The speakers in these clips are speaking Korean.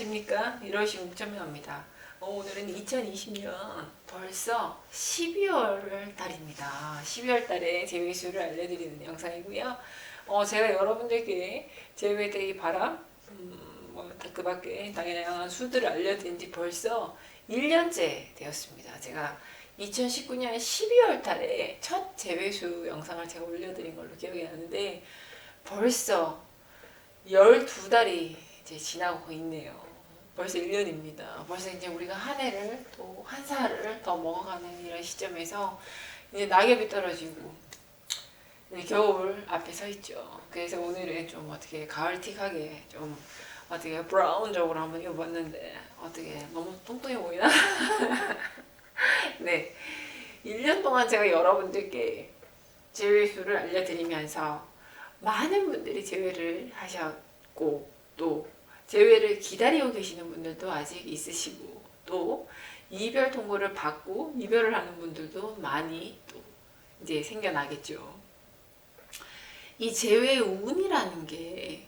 안녕하십니까? 1월 16점입니다. 어, 오늘은 2020년 벌써 12월 달입니다. 12월 달에 제외수를 알려드리는 영상이고요. 어, 제가 여러분들께 대해 바람 음, 뭐그 밖에 다양한 수들을 알려드린 지 벌써 1년째 되었습니다. 제가 2019년 12월 달에 첫 제외수 영상을 제가 올려드린 걸로 기억이 나는데 벌써 12달이 이제 지나고 있네요. 벌써 1년입니다. 벌써 이제 우리가 한 해를 또 한 살을 더 먹어가는 이런 시점에서 이제 낙엽이 떨어지고 이제 겨울 앞에 서 있죠. 그래서 오늘은 좀 어떻게 가을틱하게 좀 어떻게 브라운적으로 한번 입어봤는데 어떻게 너무 뚱뚱해 보이나? 네. 1년 동안 제가 여러분들께 제외수를 알려드리면서 많은 분들이 제외를 하셨고 또 제외를 기다리고 계시는 분들도 아직 있으시고 또 이별 통보를 받고 이별을 하는 분들도 많이 또 이제 생겨나겠죠. 이 제외 운이라는 게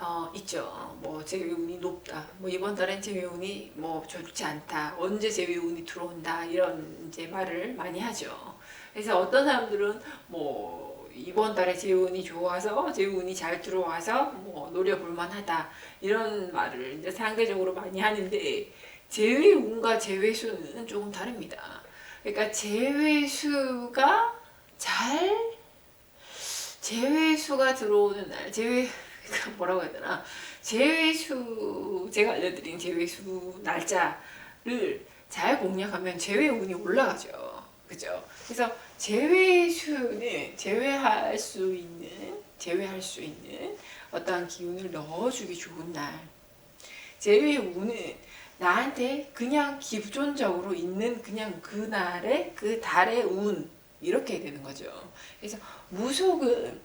어, 있죠. 뭐 제외 운이 높다. 뭐 이번 달엔 제외 운이 뭐 좋지 않다. 언제 제외 운이 들어온다. 이런 이제 말을 많이 하죠. 그래서 어떤 사람들은 뭐 이번 달에 재운이 좋아서 재운이 잘 들어와서 뭐 노려볼 만하다 이런 말을 이제 상대적으로 많이 하는데 재회운과 재회수는 조금 다릅니다. 그러니까 재회수가 잘 재회수가 들어오는 날 재회 그러니까 뭐라고 해야 되나 재회수 제가 알려드린 재회수 날짜를 잘 공략하면 재회운이 올라가죠. 그죠? 그래서 제외수는 제외할 수 있는 제외할 수 있는 어떠한 기운을 넣어주기 좋은 날. 제외운은 나한테 그냥 기존적으로 있는 그냥 그 날의 그 달의 운 이렇게 되는 거죠. 그래서 무속은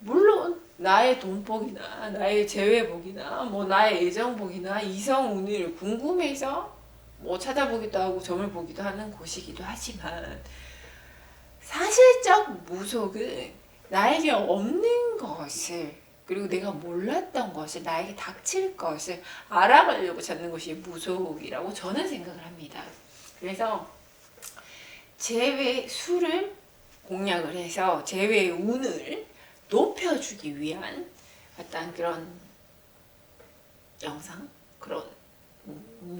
물론 나의 돈복이나 나의 재회복이나 뭐 나의 애정복이나 이성운을 궁금해서 뭐 찾아보기도 하고 점을 보기도 하는 곳이기도 하지만 사실적 무속은 나에게 없는 것을 그리고 내가 몰랐던 것을 나에게 닥칠 것을 알아가려고 찾는 것이 무속이라고 저는 생각을 합니다. 그래서 제외 수를 공략을 해서 제외 운을 높여주기 위한 어떤 그런 영상 그런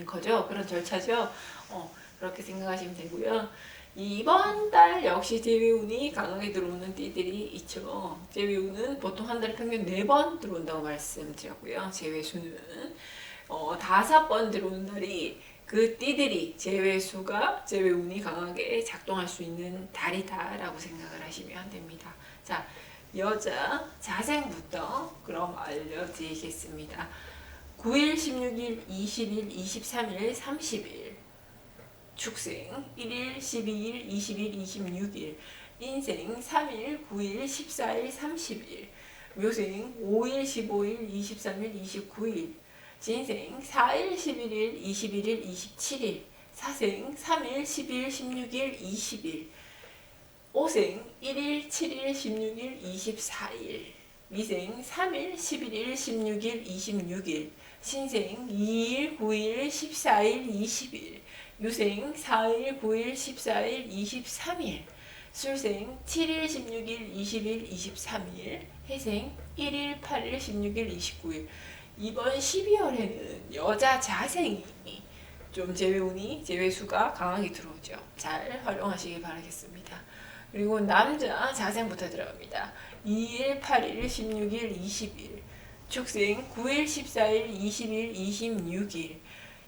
거죠. 그런 절차죠. 어, 그렇게 생각하시면 되고요. 이번 달 역시 제비운이 강하게 들어오는 띠들이 있죠. 제비운은 보통 한 달에 평균 4번 들어온다고 말씀드렸고요. 제외수는 어, 5번 들어오는 날이 그 띠들이 제외수가 제외운이 강하게 작동할 수 있는 달이다라고 생각을 하시면 됩니다. 자, 여자 자생부터 그럼 알려드리겠습니다. 9일, 16일, 20일, 23일, 30일. 축생 1일, 12일, 20일, 26일. 인생 3일, 9일, 14일, 30일. 묘생 5일, 15일, 23일, 29일. 진생 4일, 11일, 21일, 27일. 사생 3일, 10일, 16일, 20일. 오생 1일, 7일, 16일, 24일. 미생 3일, 11일, 16일, 26일 신생 2일, 9일, 14일, 20일 유생 4일, 9일, 14일, 23일 술생 7일, 16일, 20일, 23일 해생 1일, 8일, 16일, 29일 이번 12월에는 여자 자생이 좀 제외운이 제외수가 강하게 들어오죠. 잘 활용하시기 바라겠습니다. 그리고 남자 자생부터 들어갑니다. 2일, 8일, 16일, 20일 축생 9일, 14일, 20일, 26일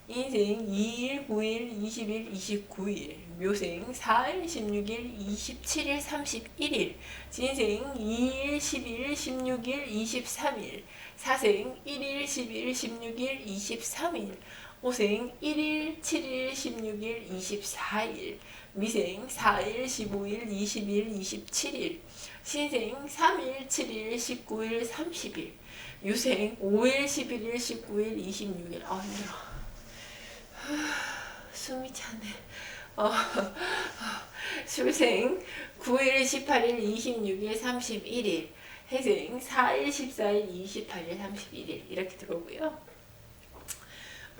인생 2일, 9일, 20일, 29일 묘생 4일, 16일, 27일, 31일 진생 2일, 10일, 16일, 23일 사생 1일, 10일, 16일, 23일 오생 1일, 7일, 16일, 24일 미생 4일, 15일, 20일, 27일 신생 3일, 7일, 19일, 30일 유생 5일, 11일, 19일, 26일. 아 힘들어. 숨이 차네. 어, 술생 9일, 18일, 26일, 31일 해생 4일, 14일, 28일, 31일. 이렇게 들어오고요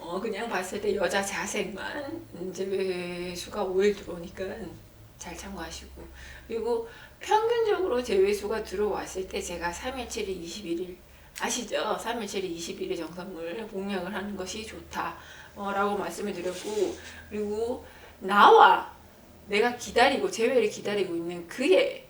어, 그냥 봤을 때 여자 자색만 제외수가 5일 들어오니까 잘 참고하시고 그리고 평균적으로 제외수가 들어왔을 때 제가 3일, 7일, 21일 아시죠? 3일, 7일, 21일 정성을 공략을 하는 것이 좋다 어, 라고 말씀을 드렸고 그리고 나와 내가 기다리고 제외를 기다리고 있는 그의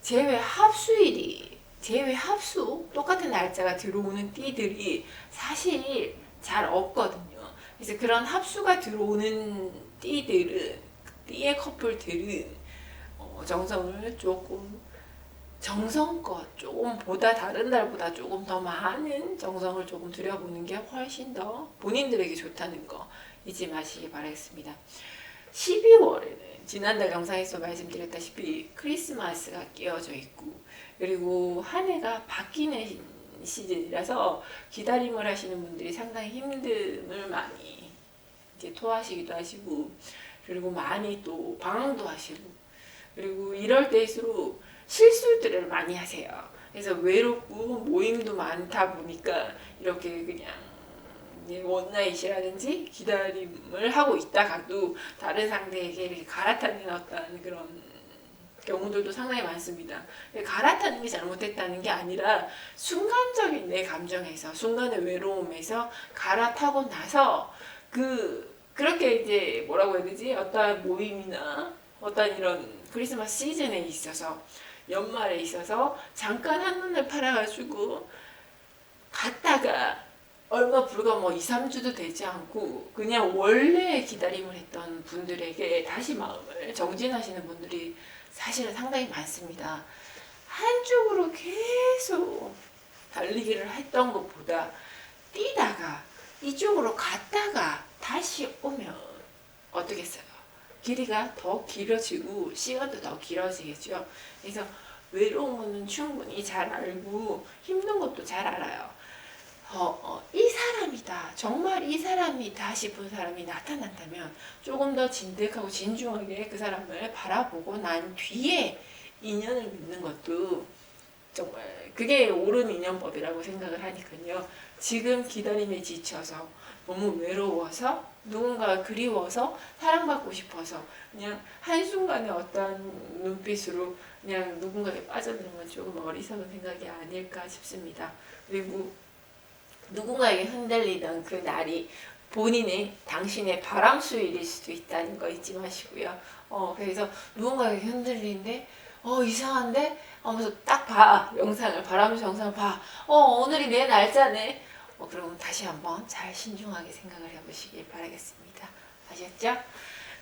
제외 합수일이 제외 합수 똑같은 날짜가 들어오는 띠들이 사실 잘 없거든요. 그래서 그런 합수가 들어오는 띠들은 띠의 커플들은 어, 정성을 조금 정성껏 조금 보다 다른 달보다 조금 더 많은 정성을 조금 들여보는 게 훨씬 더 본인들에게 좋다는 거 잊지 마시기 바라겠습니다. 12월에는 지난달 영상에서 말씀드렸다시피 크리스마스가 끼어져 있고 그리고 한 해가 바뀌는 시즌이라서 기다림을 하시는 분들이 상당히 힘듦을 많이 이제 토하시기도 하시고 그리고 많이 또 방황도 하시고 그리고 이럴 때일수록 실수들을 많이 하세요. 그래서 외롭고 모임도 많다 보니까 이렇게 그냥 원나잇이라든지 기다림을 하고 있다가도 다른 상대에게 이렇게 갈아타는 어떤 그런 경우들도 상당히 많습니다. 갈아타는 게 잘못됐다는 게 아니라 순간적인 내 감정에서 순간의 외로움에서 갈아타고 나서 그 그렇게 이제 뭐라고 해야 되지 어떤 모임이나 어떤 이런 크리스마스 시즌에 있어서 연말에 있어서 잠깐 한눈을 팔아가지고 갔다가 얼마 불과 뭐 2, 3주도 되지 않고 그냥 원래 기다림을 했던 분들에게 다시 마음을 정진하시는 분들이 사실은 상당히 많습니다. 한쪽으로 계속 달리기를 했던 것보다 뛰다가 이쪽으로 갔다가 다시 오면 어떻겠어요? 길이가 더 길어지고 시간도 더 길어지겠죠. 그래서 외로움은 충분히 잘 알고 힘든 것도 잘 알아요. 어, 어, 이 사람이다. 정말 이 사람이다 싶은 사람이 나타난다면 조금 더 진득하고 진중하게 그 사람을 바라보고 난 뒤에 인연을 맺는 것도 정말 그게 옳은 인연법이라고 생각을 하니까요. 지금 기다림에 지쳐서 너무 외로워서 누군가 그리워서 사랑받고 싶어서 그냥 한순간에 어떤 눈빛으로 그냥 누군가에 빠져드는 건 조금 어리석은 생각이 아닐까 싶습니다. 그리고 누군가에게 흔들리던 그 날이 본인의 당신의 바람 수일일 수도 있다는 거 잊지 마시고요. 어 그래서 누군가에게 흔들리는데 어 이상한데 하면서 딱 봐 영상을 바람 영상을 봐. 어 오늘이 내 날짜네. 어 그럼 다시 한번 잘 신중하게 생각을 해보시길 바라겠습니다. 아셨죠?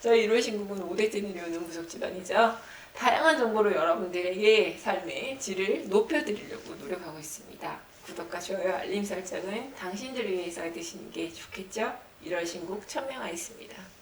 저희 이루신국은 5대째 내려오는 구석집안이죠. 다양한 정보로 여러분들에게 삶의 질을 높여드리려고 노력하고 있습니다. 구독과 좋아요, 알림 설정은 당신들을 위해서 해두시는 게 좋겠죠? 1월 신곡 천명하였습니다.